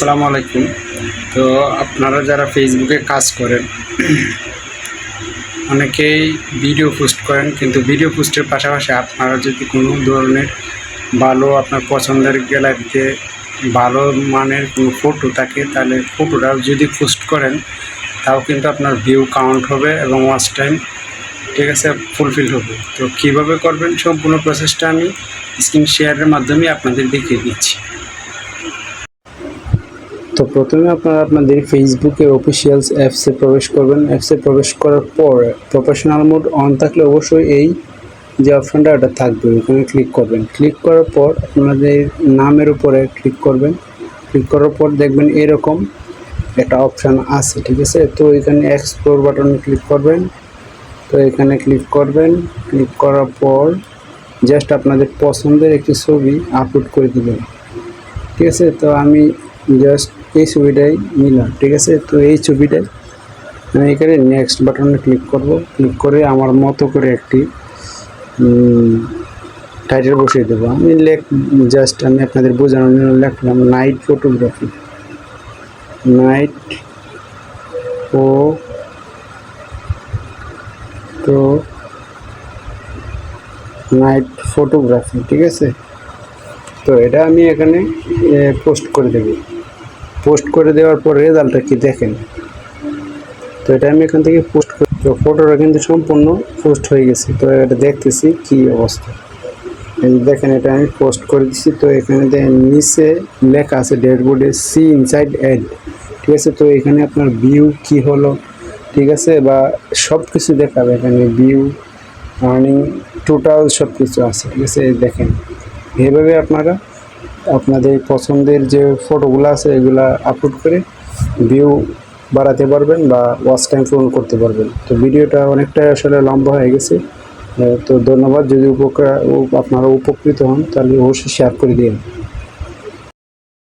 আসসালামু আলাইকুম। তো আপনারা যারা ফেসবুকে কাজ করেন, অনেকেই ভিডিও পোস্ট করেন, কিন্তু ভিডিও পোস্টের পাশাপাশি আপনারা যদি কোনো ধরনের ভালো আপনার পছন্দের গ্যালারিতে ভালো মানের কোনো ফটো থাকে, তাহলে ফটোটাও যদি পোস্ট করেন, তাও কিন্তু আপনার ভিউ কাউন্ট হবে এবং ওয়াচ টাইম ঠিক আছে ফুলফিল হবে। তো কীভাবে করবেন, সম্পূর্ণ প্রসেসটা আমি স্ক্রিন শেয়ারের মাধ্যমে আপনাদের দেখিয়ে দিচ্ছি। তো প্রথমে আপনারা আপনাদের ফেসবুকে অফিসিয়ালস অ্যাপসে প্রবেশ করবেন। অ্যাপসে প্রবেশ করার পর প্রফেশনাল মোড অন থাকলে অবশ্যই এই যে অপশানটা ওটা থাকবে। ওখানে ক্লিক করবেন। ক্লিক করার পর আপনাদের নামের উপরে ক্লিক করবেন। ক্লিক করার পর দেখবেন এরকম একটা অপশান আছে, ঠিক আছে? তো এখানে এক্সপ্লোর বাটনে ক্লিক করবেন। তো এখানে ক্লিক করবেন। ক্লিক করার পর জাস্ট আপনাদের পছন্দের একটি ছবি আপলোড করে দেবেন। ঠিক আছে? তো আমি জাস্ট এই ছবিটাই নিলাম, ঠিক আছে? তো এই ছবিটাই আমি এখানে নেক্সট বাটনে ক্লিক করব। ক্লিক করে আমার মতো করে একটি টাইটেল বসিয়ে দেবো। আমি লেখ জাস্ট আমি আপনাদের বোঝানোর জন্য লিখলাম নাইট ফটোগ্রাফি নাইট ও তো নাইট ফটোগ্রাফি ঠিক আছে? তো এটা আমি এখানে পোস্ট করে দেব। পোস্ট করে দেওয়ার পর রেজাল্টটা কি দেখেন? তো এটা আমি এখান থেকে পোস্ট করি। তো ফটোটা কিন্তু সম্পূর্ণ পোস্ট হয়ে গেছে। তো এটা দেখতেছি কি অবস্থা। দেখেন, এটা আমি পোস্ট করে দিচ্ছি তো এখানে নিচে লেখা আছে ডেড বোর্ডে সি ইনসাইড অ্যাড। ঠিক আছে? তো এখানে আপনার ভিউ কি হলো, ঠিক আছে? বা সব কিছু দেখাবে এখানে। ভিউ, আর্নিং, টোটাল সব কিছু আছে। ঠিক আছে? দেখেন। এভাবে আপনারা আপনাদের পছন্দের যে ফটোগুলো আছে, এগুলো আপলোড করে ভিউ বাড়াতে পারবেন বা ওয়াচ টাইম পূরণ করতে পারবেন। তো ভিডিওটা অনেকটাই আসলে লম্বা হয়ে গেছে। তো ধন্যবাদ। যদি উপকার আপনারা উপকৃত হন, তাহলে অবশ্যই শেয়ার করে দিন।